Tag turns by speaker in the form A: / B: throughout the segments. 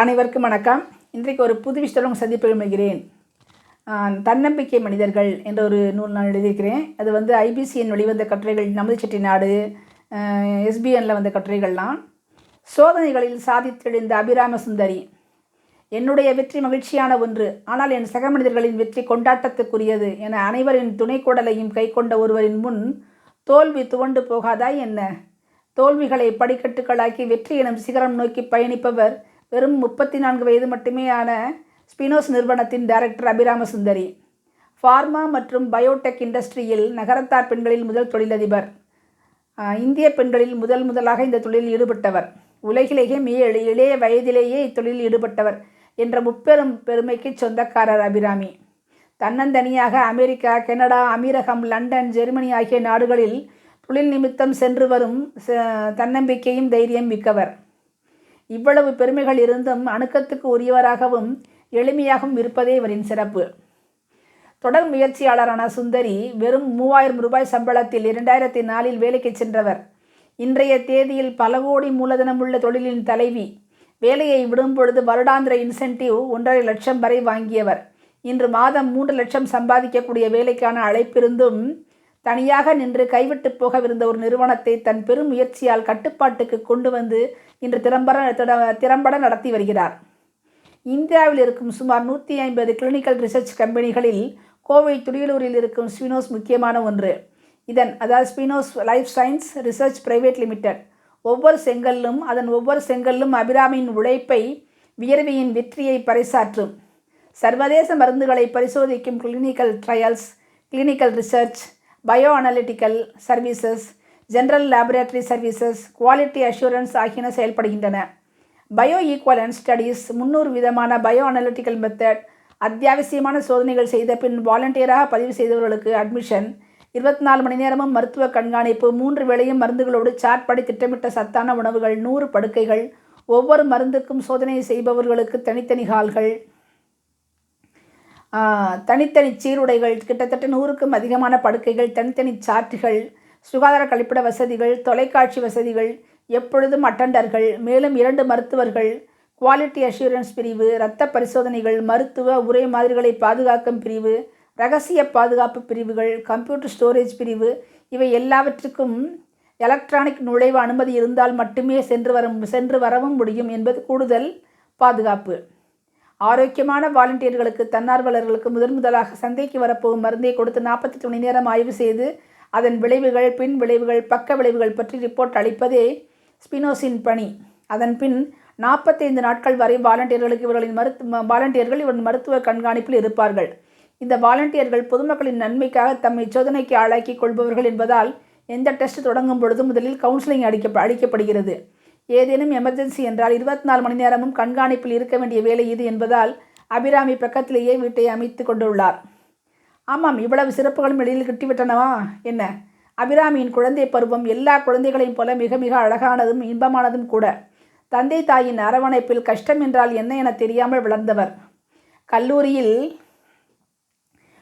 A: அனைவருக்கும் வணக்கம். இன்றைக்கு ஒரு புது விஷயத்துடன் சந்திப்பு விரும்புகிறேன். தன்னம்பிக்கை மனிதர்கள் என்ற ஒரு நூல் நான் எழுதியிருக்கிறேன். அது வந்து ஐபிசிஎன் வெளிவந்த கட்டுரைகள் நமது செட்டிநாடு எஸ்பிஎனில் வந்த கட்டுரைகள்லாம். சோதனைகளில் சாதித்தெழுந்த அபிராம சுந்தரி. என்னுடைய வெற்றி மகிழ்ச்சியான ஒன்று. ஆனால் என் சக மனிதர்களின் வெற்றி கொண்டாட்டத்துக்குரியது என அனைவரின் துணைக்கோடலையும் கைக்கொண்ட ஒருவரின் முன் தோல்வி துவண்டு போகாதா என்ன? தோல்விகளை படிக்கட்டுகளாக்கி வெற்றி எனும் சிகரம் நோக்கி பயணிப்பவர் வெறும் முப்பத்தி நான்கு வயது மட்டுமேயான ஸ்பினோஸ் நிறுவனத்தின் டைரக்டர் அபிராம சுந்தரி ஃபார்மா மற்றும் பயோடெக் இண்டஸ்ட்ரியில் நகரத்தார் பெண்களில் முதல் தொழிலதிபர். இந்திய பெண்களில் முதல் முதலாக இந்த தொழிலில் ஈடுபட்டவர். உலகிலேயே மிக இளைய வயதிலேயே இத்தொழிலில் ஈடுபட்டவர் என்ற முப்பெரும் பெருமைக்கு சொந்தக்காரர் அபிராமி. தன்னந்தனியாக அமெரிக்கா கனடா அமீரகம் லண்டன் ஜெர்மனி ஆகிய நாடுகளில் தொழில் நிமித்தம் சென்று வரும் ச- தன்னம்பிக்கையும் தைரியம் மிக்கவர். இவ்வளவு பெருமைகள் இருந்தும் அணுக்கத்துக்கு உரியவராகவும் எளிமையாகவும் இருப்பதே இவரின் சிறப்பு. தொடர் முயற்சியாளரான சுந்தரி வெறும் மூவாயிரம் ரூபாய் சம்பளத்தில் இரண்டாயிரத்தி நாலில் வேலைக்கு சென்றவர். இன்றைய தேதியில் பல கோடி மூலதனமுள்ள தொழிலின் தலைவி. வேலையை விடும் பொழுது வருடாந்திர இன்சென்டிவ் ஒன்றரை லட்சம் வரை வாங்கியவர். இன்று மாதம் மூன்று லட்சம் சம்பாதிக்கக்கூடிய வேலைக்கான அழைப்பிருந்தும் தனியாக நின்று கைவிட்டு போகவிருந்த ஒரு நிறுவனத்தை தன் பெரும் முயற்சியால் கட்டுப்பாட்டுக்கு கொண்டு வந்து இன்று திறம்பட திட- திறம்பட நடத்தி வருகிறார். இந்தியாவில் இருக்கும் சுமார் நூற்றி ஐம்பது கிளினிக்கல் ரிசர்ச் கம்பெனிகளில் கோவை துடியலூரில் இருக்கும் ஸ்பினோஸ் முக்கியமான ஒன்று. இதன் அதாவது Spinos life science research private limited ஒவ்வொரு செங்கல்லும் அதன் ஒவ்வொரு செங்கல்லும் அபிராமியின் உழைப்பை வியர்வையின் வெற்றியை பறைசாற்றும். சர்வதேச மருந்துகளை பரிசோதிக்கும் clinical trials clinical research bio analytical services general laboratory services quality assurance ஆகியன செயல்படுகின்றன. பயோ ஈக்குவலன்ஸ் ஸ்டடீஸ் முன்னூறு விதமான பயோ அனலிட்டிக்கல் மெத்தட் அத்தியாவசியமான சோதனைகள் செய்த பின் வாலண்டியராக பதிவு செய்தவர்களுக்கு அட்மிஷன் இருபத்தி நாலு மணி நேரமும் மருத்துவ கண்காணிப்பு மூன்று வேளையும் மருந்துகளோடு சாட் படி திட்டமிட்ட சத்தான உணவுகள் நூறு படுக்கைகள் ஒவ்வொரு மருந்துக்கும் சோதனை செய்பவர்களுக்கு தனித்தனி ஹால்கள் தனித்தனி சீருடைகள் கிட்டத்தட்ட நூறுக்கும் அதிகமான படுக்கைகள் தனித்தனி சார்ட்டுகள் சுகாதார கழிப்பிட வசதிகள் தொலைக்காட்சி வசதிகள் எப்பொழுதும் அட்டண்டர்கள் மேலும் இரண்டு மருத்துவர்கள் குவாலிட்டி அஷூரன்ஸ் பிரிவு இரத்த பரிசோதனைகள் மருத்துவ உரை மாதிரிகளை பாதுகாக்கும் பிரிவு ரகசிய பாதுகாப்பு பிரிவுகள் கம்ப்யூட்டர் ஸ்டோரேஜ் பிரிவு இவை எல்லாவற்றுக்கும் எலக்ட்ரானிக் நுழைவு அனுமதி இருந்தால் மட்டுமே சென்று வர சென்று வரவும் முடியும் என்பது கூடுதல் பாதுகாப்பு. ஆரோக்கியமான வாலண்டியர்களுக்கு தன்னார்வலர்களுக்கு முதன் முதலாக சந்தைக்கு வரப்போகும் மருந்தை கொடுத்து நாற்பத்தெட்டு மணி நேரம் ஆய்வு செய்து அதன் விளைவுகள் பின் விளைவுகள் பக்க விளைவுகள் பற்றி ரிப்போர்ட் அளிப்பதே ஸ்பினோசின் பணி. அதன் பின் நாற்பத்தைந்து நாட்கள் வரை வாலண்டியர்களுக்கு இவர்களின் மருத்து வாலண்டியர்கள் இவரின் மருத்துவ கண்காணிப்பில் இருப்பார்கள். இந்த வாலண்டியர்கள் பொதுமக்களின் நன்மைக்காக தம்மை சோதனைக்கு ஆளாக்கி கொள்பவர்கள் என்பதால் எந்த டெஸ்ட் தொடங்கும் பொழுது முதலில் கவுன்சிலிங் அளிக்க அளிக்கப்படுகிறது. ஏதேனும் எமர்ஜென்சி என்றால் இருபத்தி நாலு மணி நேரமும் கண்காணிப்பில் இருக்க வேண்டிய வேலை இது என்பதால் அபிராமி பக்கத்திலேயே வீட்டை அமைத்து கொண்டுள்ளார். ஆமாம் இவ்வளவு சிறப்புகளும் வெளியில் கிட்டிவிட்டனவா? என்ன? அபிராமியின் குழந்தை பருவம் எல்லா குழந்தைகளையும் போல மிக மிக அழகானதும் இன்பமானதும் கூட. தந்தை தாயின் அரவணைப்பில் கஷ்டம் என்றால் என்ன என தெரியாமல் வளர்ந்தவர். கல்லூரியில்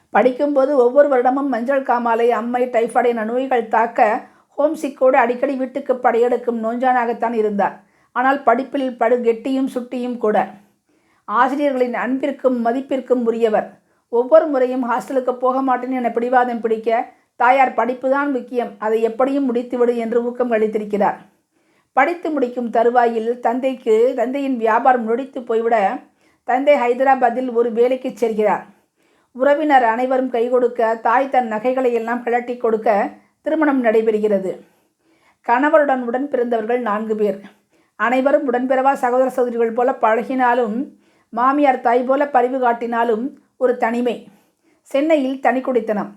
A: படிக்கும்போது ஒவ்வொரு வருடமும் மஞ்சள் காமாலை அம்மை டைஃபாய்டு என நோய்கள் தாக்க ஹோம் சிக்கோடு அடிக்கடி வீட்டுக்கு படையெடுக்கும் நோஞ்சானாகத்தான் இருந்தார். ஆனால் படிப்பில் படு கெட்டியும் சுட்டியும் கூட. ஆசிரியர்களின் அன்பிற்கும் மதிப்பிற்கும் உரியவர். ஒவ்வொரு முறையும் ஹாஸ்டலுக்கு போக மாட்டேன் என பிடிவாதம் பிடிக்க தாயார் படிப்பு தான் முக்கியம். அதை எப்படியும் முடித்துவிடு என்று ஊக்கம் அளித்திருக்கிறார். படித்து முடிக்கும் தருவாயில் தந்தைக்கு தந்தையின் வியாபாரம் நொடித்து போய்விட தந்தை ஹைதராபாத்தில் ஒரு வேலைக்கு செல்கிறார் உறவினர் அனைவரும் கை கொடுக்க தாய் தன் நகைகளை எல்லாம் கழட்டி கொடுக்க திருமணம் நடைபெறுகிறது. கணவருடன் உடன் பிறந்தவர்கள் நான்கு பேர். அனைவரும் உடன்பிறவா சகோதர சகோதரிகள் போல பழகினாலும் மாமியார் தாய் போல பரிவு காட்டினாலும் ஒரு தனிமை. சென்னையில் தனி குடித்தனம்.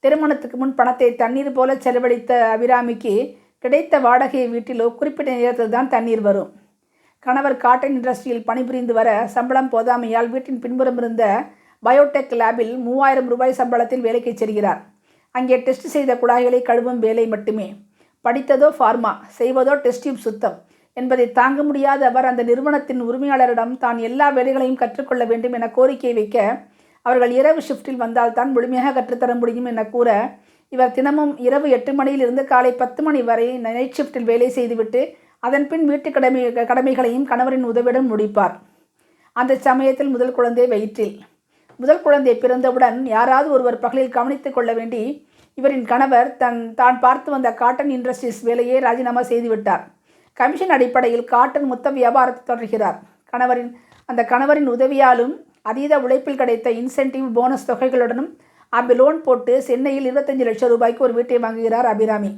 A: திருமணத்துக்கு முன் பணத்தை தண்ணீர் போல செலவழித்த அபிராமிக்கு கிடைத்த வாடகை வீட்டிலோ குறிப்பிட்ட நேரத்தில் தான் தண்ணீர் வரும். கணவர் காட்டன் இண்டஸ்ட்ரியில் பணிபுரிந்து வர சம்பளம் போதாமையால் வீட்டின் பின்புறம் இருந்த பயோடெக் லேபில் மூவாயிரம் ரூபாய் சம்பளத்தில் வேலைக்கு செல்கிறார். அங்கே டெஸ்ட் செய்த குழாய்களை கழுவும் வேலை மட்டுமே. படித்ததோ ஃபார்மா செய்வதோ டெஸ்ட் சுத்தம். என்பதை தாங்க முடியாத அவர் அந்த நிறுவனத்தின் உரிமையாளரிடம் தான் எல்லா வேலைகளையும் கற்றுக்கொள்ள வேண்டும் என கோரிக்கை வைக்க அவர்கள் இரவு ஷிஃப்ட்டில் வந்தால் தான் முழுமையாக கற்றுத்தர முடியும் என கூற இவர் தினமும் இரவு எட்டு மணியிலிருந்து காலை பத்து மணி வரை நைட் ஷிஃப்ட்டில் வேலை செய்துவிட்டு அதன் பின் வீட்டு கடமை கடமைகளையும் கணவரின் உதவியுடன் முடிப்பார். அந்த சமயத்தில் முதல் குழந்தை வயிற்றில். முதல் குழந்தை பிறந்தவுடன் யாராவது ஒருவர் பகலில் கவனித்துக் கொள்ள வேண்டி இவரின் கணவர் தன் தான் பார்த்து வந்த காட்டன் இண்டஸ்ட்ரீஸ் வேலையை ராஜினாமா செய்துவிட்டார் கமிஷன் அடிப்படையில் காட்டன் மொத்த வியாபாரத்தை தொடர்கிறார். கணவரின் அந்த கணவரின் உதவியாலும் அதீத உழைப்பில் கிடைத்த இன்சென்டிவ் போனஸ் தொகைகளுடனும் அப்படி லோன் போட்டு சென்னையில் இருபத்தஞ்சு லட்சம் ரூபாய்க்கு ஒரு வீட்டை வாங்குகிறார் அபிராமி.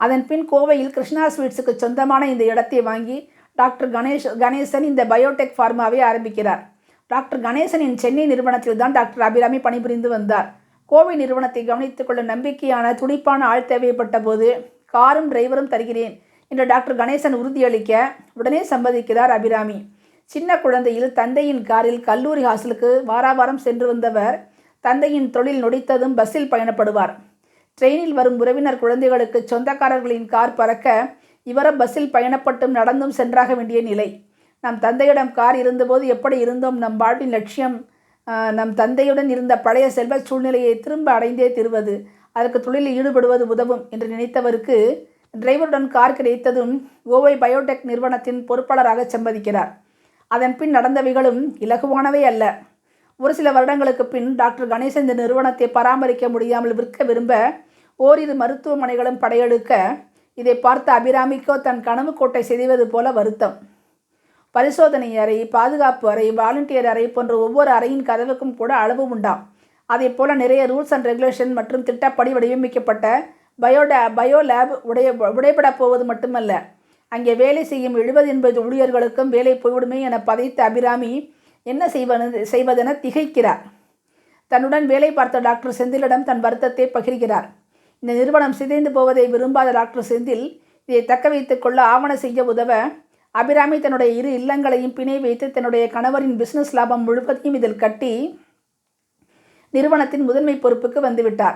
A: அதன் பின் கோவையில் கிருஷ்ணா ஸ்வீட்ஸுக்கு சொந்தமான இந்த இடத்தை வாங்கி டாக்டர் கணேஷ் கணேசன் இந்த பயோடெக் ஃபார்மாவை ஆரம்பிக்கிறார். டாக்டர் கணேசனின் சென்னை நிறுவனத்தில் தான் டாக்டர் அபிராமி பணிபுரிந்து வந்தார். கோவை நிறுவனத்தை கவனித்துக் கொள்ள நம்பிக்கையான துடிப்பான ஆள் தேவைப்பட்ட போது காரும் டிரைவரும் தருகிறேன் என்று டாக்டர் கணேசன் உறுதியளிக்க உடனே சம்மதிக்கிறார் அபிராமி. சின்ன குழந்தையில் தந்தையின் காரில் கல்லூரி ஹாஸ்டலுக்கு வாராவாரம் சென்று வந்தவர் தந்தையின் தொழில் நொடித்ததும் பஸ்ஸில் பயணப்படுவார். ட்ரெயினில் வரும் உறவினர் குழந்தைகளுக்கு சொந்தக்காரர்களின் கார் பறக்க இவரும் பஸ்ஸில் பயணப்பட்டும் நடந்தும் சென்றாக வேண்டிய நிலை. நம் தந்தையிடம் கார் இருந்தபோது எப்படி இருந்தோம்? நம் வாழ்வின் லட்சியம் நம் தந்தையுடன் இருந்த பழைய செல்வ சூழ்நிலையை திரும்ப அடைந்தே திருவது அதற்கு தொழிலில் ஈடுபடுவது உதவும் என்று நினைத்தவருக்கு டிரைவருடன் கார் கிடைத்ததும் கோவை பயோடெக் நிறுவனத்தின் பொறுப்பாளராக சம்மதிக்கிறார் அதன் பின் நடந்தவைகளும் இலகுவானவை அல்ல. ஒரு சில வருடங்களுக்கு பின் டாக்டர் கணேசன் இந்த நிறுவனத்தை பராமரிக்க முடியாமல் விற்க விரும்ப ஓரிரு மருத்துவமனைகளும் படையெடுக்க இதை பார்த்த அபிராமிக்கோ தன் கனவு கோட்டை செய்வது போல வருத்தம். பரிசோதனை அறை பாதுகாப்பு அறை வாலண்டியர் அறை போன்ற ஒவ்வொரு அறையின் கதவுக்கும் கூட அளவு உண்டாம். அதே போல் நிறைய ரூல்ஸ் அண்ட் ரெகுலேஷன் மற்றும் திட்டப்படி வடிவமைக்கப்பட்ட பயோடா பயோ லேப் உடைய உடைபட போவது மட்டுமல்ல. அங்கே வேலை செய்யும் எழுபது எண்பது ஊழியர்களுக்கும் வேலை போய்விடுமே என பதைத்த அபிராமி என்ன செய்வது செய்வதென திகைக்கிறார். தன்னுடன் வேலை பார்த்த டாக்டர் செந்திலிடம் தன் வருத்தத்தை பகிர்கிறார். இந்த நிறுவனம் சிதைந்து போவதை விரும்பாத டாக்டர் செந்தில் இதை தக்க வைத்துக் கொள்ள ஆவண செய்ய உதவ அபிராமி தன்னுடைய இரு இல்லங்களையும் பிணை வைத்து தன்னுடைய கணவரின் பிஸ்னஸ் லாபம் முழுவதையும் இதில் கட்டி நிறுவனத்தின் முதன்மை பொறுப்புக்கு வந்துவிட்டார்.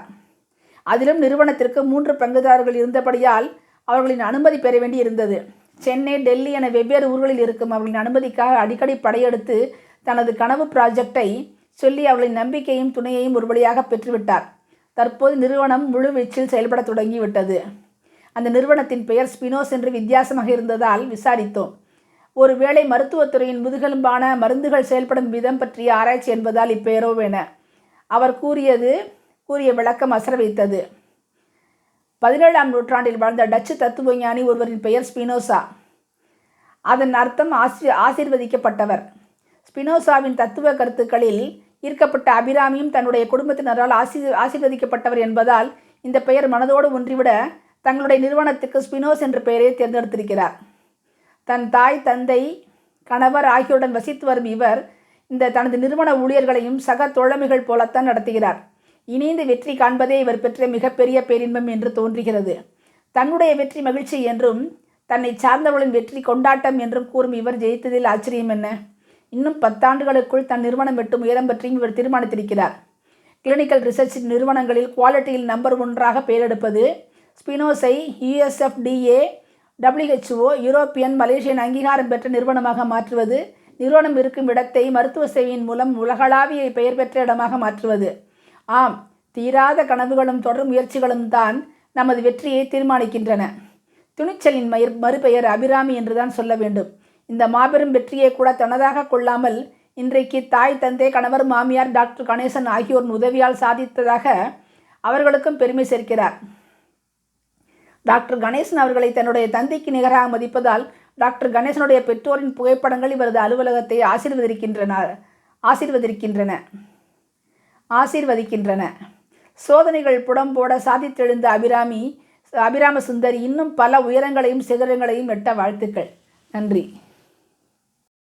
A: அதிலும் நிறுவனத்திற்கு மூன்று பங்குதாரர்கள் இருந்தபடியால் அவர்களின் அனுமதி பெற வேண்டி இருந்தது சென்னை டெல்லி என வெவ்வேறு ஊர்களில் இருக்கும் அவர்களின் அனுமதிக்காக அடிக்கடி படையெடுத்து தனது கனவு ப்ராஜெக்டை சொல்லி அவர்களின் நம்பிக்கையும் துணையையும் ஒரு வழியாக பெற்றுவிட்டார். தற்போது நிறுவனம் முழுவீச்சில் செயல்படத் செயல்பட தொடங்கிவிட்டது. அந்த நிறுவனத்தின் பெயர் ஸ்பினோஸ் என்று வித்தியாசமாக இருந்ததால் விசாரித்தோம். ஒருவேளை மருத்துவத்துறையின் முதுகெலும்பான மருந்துகள் செயல்படும் விதம் பற்றிய ஆராய்ச்சி என்பதால் இப்பெயரோவென அவர் கூறியது கூறிய விளக்கம் அசர வைத்தது பதினேழாம் நூற்றாண்டில் வாழ்ந்த டச்சு தத்துவஞானி ஒருவரின் பெயர் ஸ்பினோசா. அதன் அர்த்தம் ஆசி ஆசீர்வதிக்கப்பட்டவர். ஸ்பினோசாவின் தத்துவ கருத்துக்களில் ஈர்க்கப்பட்ட அபிராமியும் தன்னுடைய குடும்பத்தினரால் ஆசி ஆசீர்வதிக்கப்பட்டவர் என்பதால் இந்த பெயர் மனதோடு ஒன்றிவிட தங்களுடைய நிறுவனத்துக்கு ஸ்பினோஸ் என்ற பெயரை தேர்ந்தெடுத்திருக்கிறார். தன் தாய் தந்தை கணவர் ஆகியோருடன் வசித்து வரும் இவர் இந்த தனது நிறுவன ஊழியர்களையும் சக தோழமைகள் போலத்தான் நடத்துகிறார். இணைந்து வெற்றி காண்பதே இவர் பெற்ற மிகப்பெரிய பேரின்பம் என்று தோன்றுகிறது. தன்னுடைய வெற்றி மகிழ்ச்சி என்றும் தன்னை சார்ந்தவர்களின் வெற்றி கொண்டாட்டம் என்றும் கூறும் இவர் ஜெயித்ததில் ஆச்சரியம் என்ன? இன்னும் பத்தாண்டுகளுக்குள் தன் நிறுவனம் வெட்டும் உயரம் பற்றியும் இவர் தீர்மானித்திருக்கிறார். கிளினிக்கல் ரிசர்ச் நிறுவனங்களில் குவாலிட்டியில் நம்பர் ஒன்றாக பெயரெடுப்பது ஸ்பினோஸை யுஎஸ்எஃப்டிஏ டபிள்யூஹெச்ஓ யூரோப்பியன் மலேசியன் அங்கீகாரம் பெற்ற நிறுவனமாக மாற்றுவது நிறுவனம் இருக்கும் இடத்தை மருத்துவ சேவையின் மூலம் உலகளாவிய பெயர் பெற்ற இடமாக மாற்றுவது. ஆம் தீராத கனவுகளும் தொடர் முயற்சிகளும் தான் நமது வெற்றியை தீர்மானிக்கின்றன. துணிச்சலின் மயிர் மறுபெயர் அபிராமி என்றுதான் சொல்ல வேண்டும். இந்த மாபெரும் வெற்றியை கூட தனதாக கொள்ளாமல் இன்றைக்கு தாய் தந்தை கணவர் மாமியார் டாக்டர் கணேசன் ஆகியோரின் உதவியால் சாதித்ததாக அவர்களுக்கும் பெருமை சேர்க்கிறார். டாக்டர் கணேசன் அவர்களை தன்னுடைய தந்தைக்கு நிகராக மதிப்பதால் டாக்டர் கணேசனுடைய பெற்றோரின் புகைப்படங்கள் இவரது அலுவலகத்தை ஆசீர்வதிக்கின்றன ஆசீர்வதிக்கின்றன ஆசீர்வதிக்கின்றன. சோதனைகள் புடம் போட சாதித்தெழுந்த அபிராமி அபிராம சுந்தர் இன்னும் பல உயரங்களையும் சிகரங்களையும் எட்ட வாழ்த்துக்கள். நன்றி.